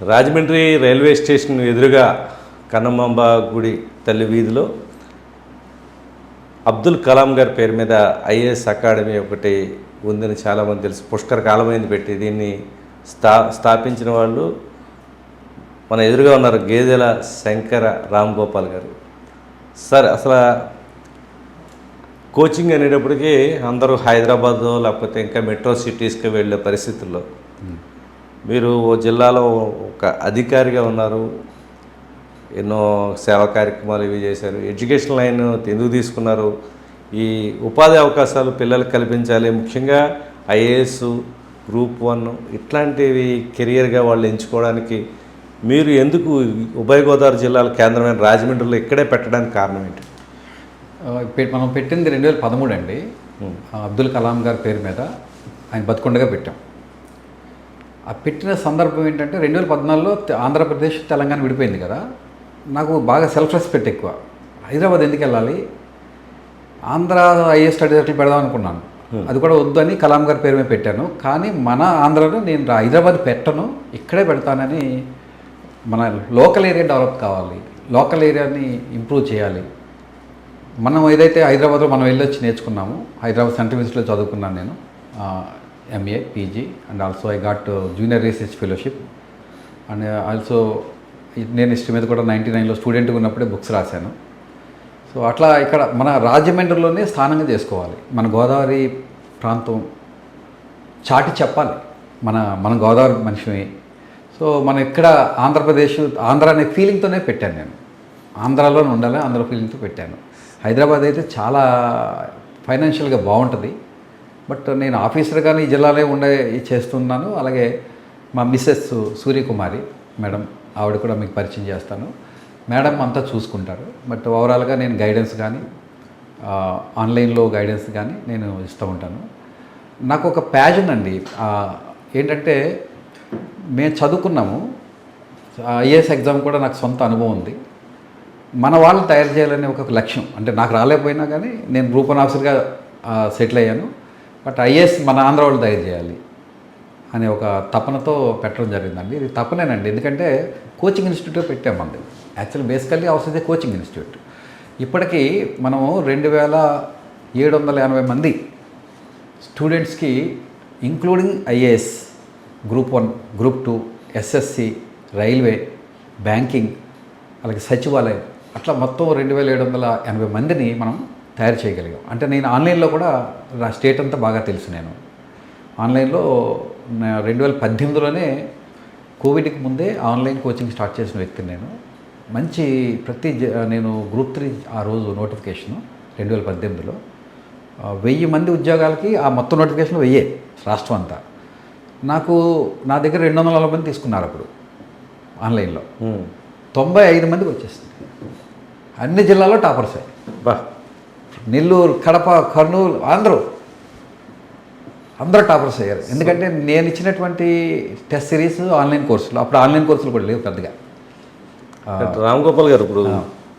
Rajahmundry railway station ఎదురుగా కన్నమాంబ గుడి తల్లి వీధిలో అబ్దుల్ కలాం గారి పేరు మీద ఐఏఎస్ అకాడమీ ఒకటి ఉందని చాలామంది తెలుసు. పుష్కర కాలమైంది పెట్టి దీన్ని స్థా స్థాపించిన వాళ్ళు మన ఎదురుగా ఉన్నారు గేదెల శంకర రామ్ గోపాల్ గారు. సార్ అసలు కోచింగ్ అనేటప్పటికీ అందరూ హైదరాబాద్ లేకపోతే ఇంకా మెట్రో సిటీస్కి వెళ్ళే పరిస్థితుల్లో మీరు ఓ జిల్లాలో ఒక అధికారిగా ఉన్నారు. ఎన్నో సేవా కార్యక్రమాలు ఇవి చేశారు. ఎడ్యుకేషన్ లైన్ ఎందుకు తీసుకున్నారు? ఈ ఉపాధి అవకాశాలు పిల్లలకు కల్పించాలి. ముఖ్యంగా ఐఏఎస్ గ్రూప్ వన్ ఇట్లాంటివి కెరియర్గా వాళ్ళు ఎంచుకోవడానికి మీరు ఎందుకు ఉభయ గోదావరి జిల్లాల కేంద్రమైన రాజమండ్రిలో ఇక్కడే పెట్టడానికి కారణం ఏంటి? మనం పెట్టింది రెండు వేల పదమూడు అండి. అబ్దుల్ కలాం గారి పేరు మీద ఆయన బతుకుండగా పెట్టాం. ఆ పెట్టిన సందర్భం ఏంటంటే రెండు వేల పద్నాలుగులో ఆంధ్రప్రదేశ్ తెలంగాణ విడిపోయింది కదా. నాకు బాగా సెల్ఫ్ రెస్పెక్ట్ ఎక్కువ. హైదరాబాద్ ఎందుకు వెళ్ళాలి? ఆంధ్ర ఐఏఎస్ స్టడీ సర్కిల్ పెడదాం అనుకున్నాను. అది కూడా వద్దని కలాం గారి పేరు మీద పెట్టాను. కానీ మన ఆంధ్రలో నేను హైదరాబాద్ పెట్టను. ఇక్కడే పెడతానని మన లోకల్ ఏరియా డెవలప్ కావాలి. లోకల్ ఏరియాని ఇంప్రూవ్ చేయాలి. మనం ఏదైతే హైదరాబాద్లో మనం వెళ్ళొచ్చి నేర్చుకున్నాము హైదరాబాద్ సెంట్రల్ యూనివర్సిటీలో చదువుకున్నాను నేను MA PG and also I got junior research fellowship and also నేను హిస్టరీ మీద కూడా నైంటీ నైన్లో స్టూడెంట్గా ఉన్నప్పుడే బుక్స్ రాశాను. సో అట్లా ఇక్కడ మన రాజమండ్రిలోనే స్థానంగా చేసుకోవాలి. మన గోదావరి ప్రాంతం చాటి చెప్పాలి. మన మన గోదావరి మనిషిని. సో మనం ఇక్కడ ఆంధ్రప్రదేశ్ ఆంధ్ర అనే ఫీలింగ్తోనే పెట్టాను నేను. ఆంధ్రాలోనే ఉండాలి ఆంధ్ర ఫీలింగ్తో పెట్టాను. హైదరాబాద్ అయితే చాలా ఫైనాన్షియల్గా బాగుంటుంది. బట్ నేను ఆఫీసర్గానే ఈ జిల్లాలో ఉండే చేస్తున్నాను. అలాగే మా మిస్సెస్ సూర్యకుమారి మేడం ఆవిడ కూడా మీకు పరిచయం చేస్తాను. మేడం అంతా చూసుకుంటారు. బట్ ఓవరాల్గా నేను గైడెన్స్ కానీ ఆన్లైన్లో గైడెన్స్ కానీ నేను ఇస్తూ ఉంటాను. నాకు ఒక ప్యాషన్ అండి. ఏంటంటే మేము చదువుకున్నాము. ఐఏఎస్ ఎగ్జామ్ కూడా నాకు సొంత అనుభవం ఉంది. మన వాళ్ళు తయారు చేయాలనే ఒక లక్ష్యం. అంటే నాకు రాలేకపోయినా కానీ నేను రూపన్ ఆఫీసర్గా సెటిల్ అయ్యాను. బట్ ఐఏఎస్ మన ఆంధ్ర వాళ్ళు తయారు చేయాలి అనే ఒక తపనతో పెట్టడం జరిగిందండి. ఇది తపనేనండి. ఎందుకంటే కోచింగ్ ఇన్స్టిట్యూట్ పెట్టాం మనది యాక్చువల్ బేసికల్లీ అవసరం కోచింగ్ ఇన్స్టిట్యూట్. ఇప్పటికీ మనము రెండు వేల ఏడు వందల ఎనభై మంది స్టూడెంట్స్కి including IAS group one group two SSC railway banking అలాగే సచివాలయం అట్లా మొత్తం రెండు వేల ఏడు వందల ఎనభై మందిని మనం తయారు చేయగలిగాం. అంటే నేను ఆన్లైన్లో కూడా నా స్టేట్ అంతా బాగా తెలుసు నేను. ఆన్లైన్లో రెండు వేల పద్దెనిమిదిలోనే కోవిడ్కి ముందే ఆన్లైన్ కోచింగ్ స్టార్ట్ చేసిన వ్యక్తిని నేను. మంచి ప్రతి జ- నేను గ్రూప్ త్రీ ఆ రోజు నోటిఫికేషను రెండు వేల పద్దెనిమిదిలో వెయ్యి మంది ఉద్యోగాలకి ఆ మొత్తం నోటిఫికేషన్ వెయ్యే రాష్ట్రం అంతా. నాకు నా దగ్గర రెండు వందల నలభై మంది తీసుకున్నారు అప్పుడు ఆన్లైన్లో. తొంభై ఐదు మందికి వచ్చేసింది. అన్ని జిల్లాల్లో టాపర్సే. బా. నెల్లూరు కడప కర్నూలు అందరూ. అందరూ టాపర్స్ అయ్యారు. ఎందుకంటే నేను ఇచ్చినటువంటి టెస్ట్ సిరీస్ ఆన్లైన్ కోర్సులు అప్పుడు ఆన్లైన్ కోర్సులు కూడా లేవు పెద్దగా. రామ్ గోపాల్ గారు ఇప్పుడు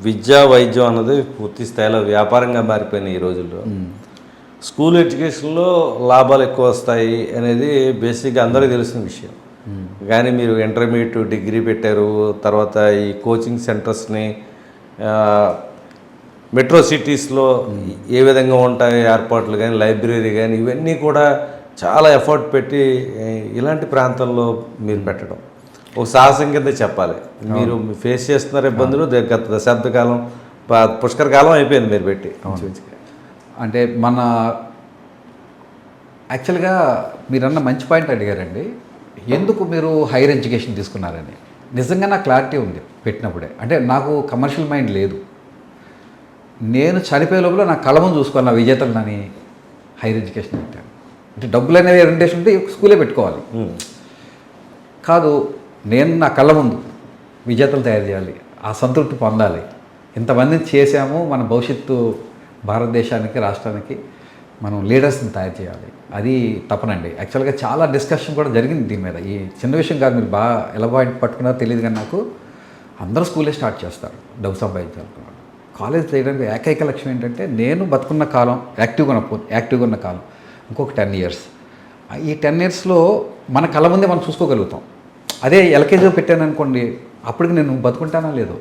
విద్యా వైద్యం అన్నది పూర్తి స్థాయిలో వ్యాపారంగా మారిపోయినాయి ఈ రోజుల్లో. స్కూల్ ఎడ్యుకేషన్లో లాభాలు ఎక్కువ వస్తాయి అనేది బేసిక్గా అందరికీ తెలిసిన విషయం. కానీ మీరు ఇంటర్మీడియట్ డిగ్రీ పెట్టారు తర్వాత ఈ కోచింగ్ సెంటర్స్ని మెట్రో సిటీస్లో ఏ విధంగా ఉంటాయి ఏర్పాట్లు కానీ లైబ్రరీ కానీ ఇవన్నీ కూడా చాలా ఎఫర్ట్ పెట్టి ఇలాంటి ప్రాంతాల్లో మీరు పెట్టడం. ఒక సాహసం కింద చెప్పాలి. మీరు ఫేస్ చేస్తున్నారు ఇబ్బందులు గత దశాబ్ద కాలం ప- పుష్కర కాలం అయిపోయింది మీరు పెట్టి. అంటే మన యాక్చువల్గా మీరన్న మంచి పాయింట్ అడిగారండి. ఎందుకు మీరు హైయర్ ఎడ్యుకేషన్ తీసుకున్నారని? నిజంగా నాకు క్లారిటీ ఉంది పెట్టినప్పుడే. అంటే నాకు కమర్షియల్ మైండ్ లేదు. నేను చనిపోయే లోపల నా ముందు చూసుకోవాలి నా విజేతలని హైయర్ ఎడ్యుకేషన్ పెట్టాను అంటే డబ్బులు అనేవి ఓరియంటేషన్ ఉంటే స్కూలే పెట్టుకోవాలి. ఉమ్. కాదు నేను నా కళ్ళ ముందు విజేతలు తయారు చేయాలి ఆ సంతృప్తి పొందాలి. ఇంతమందిని చేశాము మన భవిష్యత్తు భారతదేశానికి రాష్ట్రానికి మనం లీడర్స్ని తయారు చేయాలి. అది తపనండి యాక్చువల్గా చాలా డిస్కషన్ కూడా జరిగింది దీని మీద. ఈ చిన్న విషయం కాదు మీరు బాగా ఎలా పాయింట్ పట్టుకున్నారో తెలియదు కానీ నాకు అందరూ స్కూలే స్టార్ట్ చేస్తారు డబ్బు సంపాదించాలనుకున్నాడు కాలేజ్ చేయడానికి ఏకైక లక్ష్యం ఏంటంటే నేను బతుకున్న కాలం యాక్టివ్గా ఉన్న యాక్టివ్గా ఉన్న కాలం. ఇంకొక టెన్ ఇయర్స్ ఈ టెన్ ఇయర్స్లో మన కళ్ళ ముందే మనం చూసుకోగలుగుతాం. అదే ఎల్కేజీ పెట్టాను అనుకోండి అప్పటికి నేను బతుకుంటానా లేదు?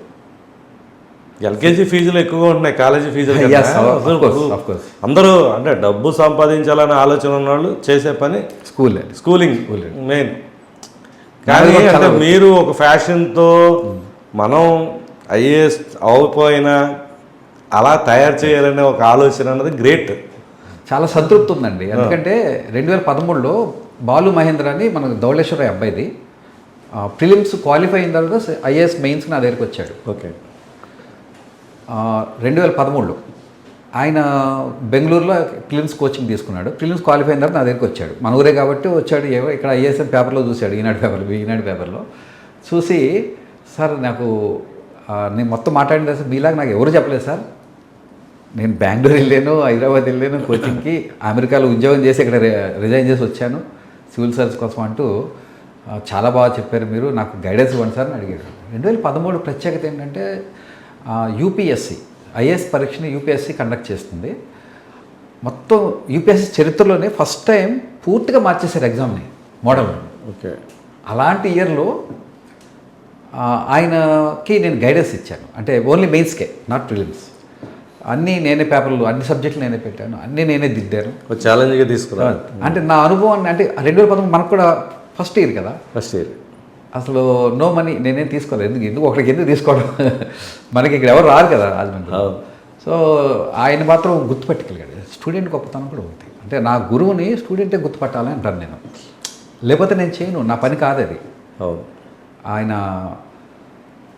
ఎల్కేజీ ఫీజులు ఎక్కువగా ఉంటున్నాయి కాలేజీ ఫీజులు. అందరూ అంటే డబ్బు సంపాదించాలనే ఆలోచన ఉన్నవాళ్ళు చేసే పని స్కూల్ స్కూలింగ్ మెయిన్ కానీ అంటే మీరు ఒక ఫ్యాషన్తో మనం ఐఏఎస్ అవ్వకపోయినా అలా తయారు చేయాలనే ఒక ఆలోచన అన్నది గ్రేట్. చాలా సంతృప్తి ఉందండి. ఎందుకంటే రెండు వేల పదమూడులో బాలు మహేంద్ర అని మన ధవళేశ్వర అబ్బాయిది ప్రిలిమ్స్ క్వాలిఫై అయిన తర్వాత ఐఏఎస్ మెయిన్స్ నా దగ్గరికి వచ్చాడు. ఓకే. రెండు వేల పదమూడులో ఆయన బెంగళూరులో ప్రిలిమ్స్ కోచింగ్ తీసుకున్నాడు. ప్రిలిమ్స్ క్వాలిఫై అయిన తర్వాత నా దగ్గరికి వచ్చాడు. మన ఊరే కాబట్టి వచ్చాడు. ఏవో ఇక్కడ ఐఏఎస్ఎన్ పేపర్లో చూశాడు ఈనాడు పేపర్లో ఈనాడు పేపర్లో. చూసి సార్ నాకు నేను మొత్తం మాట్లాడిన తర్వాత మీలాగా నాకు ఎవరు చెప్పలేదు సార్. నేను బెంగళూరు వెళ్ళాను హైదరాబాద్ వెళ్ళాను కోచింగ్కి. అమెరికాలో ఉద్యోగం చేసి ఇక్కడ రిజైన్ చేసి వచ్చాను. సివిల్ సర్వీస్ కోసం అంటూ చాలా బాగా చెప్పారు మీరు. నాకు గైడెన్స్ ఇవ్వండి సార్ అని అడిగాడు రెండు వేల పదమూడు ప్రత్యేకత ఏంటంటే యూపీఎస్సి ఐఏఎస్ పరీక్షని యూపీఎస్సి కండక్ట్ చేస్తుంది. మొత్తం యూపీఎస్సి చరిత్రలోనే ఫస్ట్ టైం పూర్తిగా మార్చేశారు ఎగ్జామ్ని మోడల్. ఓకే. అలాంటి ఇయర్లో ఆయనకి నేను గైడెన్స్ ఇచ్చాను. అంటే ఓన్లీ మెయిన్స్కే నాట్ ప్రిలిమ్స్. అన్నీ నేనే పేపర్లు అన్ని సబ్జెక్టులు నేనే పెట్టాను అన్నీ నేనే దిద్దాను. ఛాలెంజ్గా తీసుకురా అంటే నా అనుభవాన్ని అంటే రెండు వేల పంతొమ్మిది మనకు కూడా ఫస్ట్ ఇయర్ కదా? ఫస్ట్ ఇయర్ అసలు నో మనీ నేనేం తీసుకోలేదు. ఎందుకు ఎందుకు ఒకరికి ఎందుకు తీసుకోవడం? మనకి ఇక్కడ ఎవరు రారు కదా అవును. సో ఆయన మాత్రం గుర్తుపెట్టుకోగలిగాడు స్టూడెంట్ గొప్పతనం కూడా ఉంది. అంటే నా గురువుని స్టూడెంటే గుర్తుపట్టాలని అంటాను నేను. లేకపోతే నేను చేయను నా పని కాదు అది. ఆయన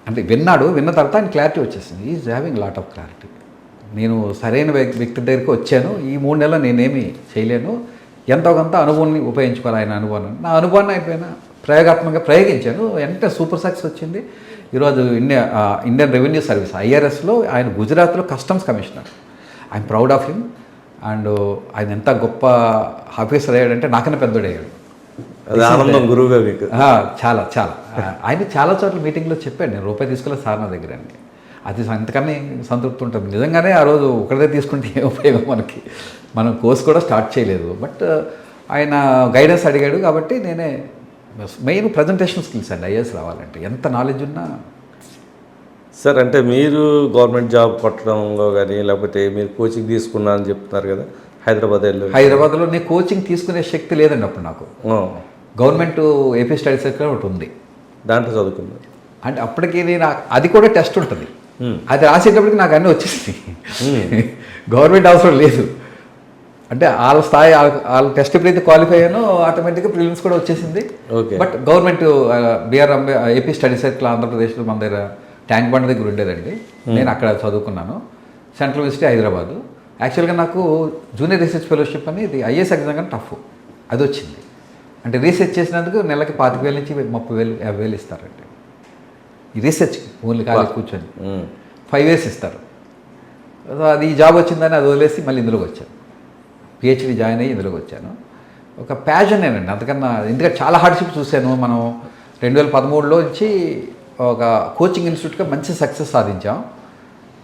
అంటే విన్నాడు విన్న తర్వాత ఆయన క్లారిటీ వచ్చేసింది. Is having lot of clarity నేను సరైన వ్యక్- వ్యక్తి దగ్గరికి వచ్చాను. ఈ మూడు నెలలు నేనేమి చేయలేను. ఎంతో కొంత అనుభవాన్ని ఉపయోగించుకోవాలి ఆయన అనుభవం నా అనుభవాన్ని అయిపోయినా ప్రయోగాత్మకంగా ప్రయోగించాను. వెంటనే సూపర్ సక్సెస్ వచ్చింది. ఈరోజు ఇండియా ఇండియన్ రెవెన్యూ సర్వీస్ ఐఆర్ఎస్లో ఆయన గుజరాత్లో customs commissioner. I'm proud of him. And ఆయన ఎంత గొప్ప ఆఫీసర్ అయ్యాడంటే నాకన్నా పెద్దోడయ్యాడు. ఆనందం గురువుగా మీకు. చాలా చాలా. ఆయన చాలా చోట్ల మీటింగ్లో చెప్పాడు. నేను రూపాయి తీసుకోలేదు సార్ నా దగ్గర అని. అది అంతకన్నా సంతృప్తి ఉంటుంది. నిజంగానే ఆ రోజు ఒకరిదే తీసుకుంటే ఏం ఉపయోగం మనకి? మనం కోర్స్ కూడా స్టార్ట్ చేయలేదు. బట్ ఆయన గైడెన్స్ అడిగాడు కాబట్టి నేనే మెయిన్ ప్రజెంటేషన్ స్కిల్స్ అండి. ఐఏఎస్ రావాలంటే ఎంత నాలెడ్జ్ ఉన్నా. సార్ అంటే మీరు గవర్నమెంట్ జాబ్ కొట్టడంలో కానీ లేకపోతే మీరు కోచింగ్ తీసుకున్నా అని చెప్తున్నారు కదా హైదరాబాద్ వెళ్ళి హైదరాబాద్లో నేను కోచింగ్ తీసుకునే శక్తి లేదండి అప్పుడు నాకు. గవర్నమెంట్ ఏపీ స్టడీస్ ఒకటి ఉంది. దాంట్లో చదువుకున్నారు. అంటే అప్పటికి నేను అది కూడా టెస్ట్ ఉంటుంది. అది రాసేటప్పటికి నాకు అన్నీ వచ్చేసింది గవర్నమెంట్ అవసరం లేదు. అంటే వాళ్ళ స్థాయి వాళ్ళ- టెస్ట్ ఎప్పుడైతే క్వాలిఫై అయ్యానో ఆటోమేటిక్గా ప్రిలిమ్స్ కూడా వచ్చేసింది. ఓకే బట్ గవర్నమెంట్ బీఆర్ అంబే ఏపీ స్టడీ సర్కిల్ ఆంధ్రప్రదేశ్లో మన దగ్గర ట్యాంక్ బండ్ దగ్గర ఉండేదండి. నేను అక్కడ చదువుకున్నాను. సెంట్రల్ యూనివర్సిటీ హైదరాబాదు యాక్చువల్గా నాకు జూనియర్ రీసెర్చ్ ఫెలోషిప్ అని ఇది ఐఏఎస్ ఎగ్జామ్ కానీ టఫ్ అది వచ్చింది. అంటే రీసెర్చ్ చేసినందుకు నెలకి పాతిక వేల నుంచి ముప్పై వేలు యాభై వేలు ఇస్తారండి. రీసెర్చ్ ఓన్లీ కాలేజ్ కూర్చొని. ఫైవ్ ఇయర్స్ ఇస్తారు. సో అది ఈ జాబ్ వచ్చిందని అది వదిలేసి మళ్ళీ ఇందులోకి వచ్చాను. పిహెచ్డి జాయిన్ అయ్యి ఇందులోకి వచ్చాను. ఒక ప్యాషన్ నేనండి అంతకన్నా ఎందుకంటే చాలా హార్డ్షిప్ చూశాను. మనం రెండు వేల పదమూడులో నుంచి ఒక కోచింగ్ ఇన్స్టిట్యూట్గా మంచి సక్సెస్ సాధించాం.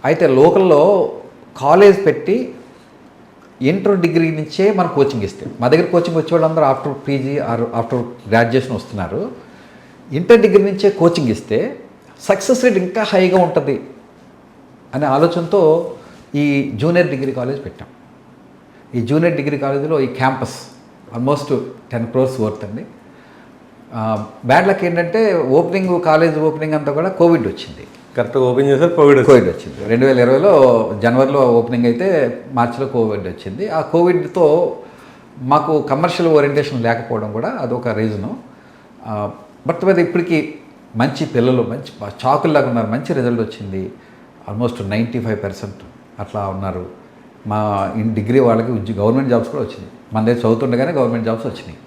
అయితే లోకల్లో కాలేజ్ పెట్టి ఇంటర్ డిగ్రీ నుంచే మనం కోచింగ్ ఇస్తే మా దగ్గర కోచింగ్ వచ్చే వాళ్ళందరూ after PG or after graduation వస్తున్నారు. ఇంటర్ డిగ్రీ నుంచే కోచింగ్ ఇస్తే సక్సెస్ రేట్ ఇంకా హైగా ఉంటుంది అనే ఆలోచనతో ఈ జూనియర్ డిగ్రీ కాలేజ్ పెట్టాం. ఈ జూనియర్ డిగ్రీ కాలేజీలో ఈ campus almost ten crores worth అండి. బ్యాడ్ లక్ ఏంటంటే ఓపెనింగ్ కాలేజ్ ఓపెనింగ్ అంతా కూడా కోవిడ్ వచ్చింది. కరెక్ట్గా ఓపెన్ చేశారు కోవిడ్. కోవిడ్ వచ్చింది. రెండు వేల ఇరవైలో జనవరిలో ఓపెనింగ్ అయితే మార్చిలో కోవిడ్ వచ్చింది. ఆ కోవిడ్తో మాకు కమర్షియల్ ఓరియంటేషన్ లేకపోవడం కూడా అదొక రీజను. బట్ మీద ఇప్పటికీ మంచి పిల్లలు మంచి చాకుల్లాగా ఉన్నారు. మంచి రిజల్ట్ వచ్చింది. ఆల్మోస్ట్ నైంటీ ఫైవ్ పర్సెంట్ అట్లా ఉన్నారు. మా ఇన్ డిగ్రీ వాళ్ళకి గవర్నమెంట్ జాబ్స్ కూడా వచ్చినాయి మన దగ్గర చదువుతుండగానే గవర్నమెంట్ జాబ్స్ వచ్చినాయి.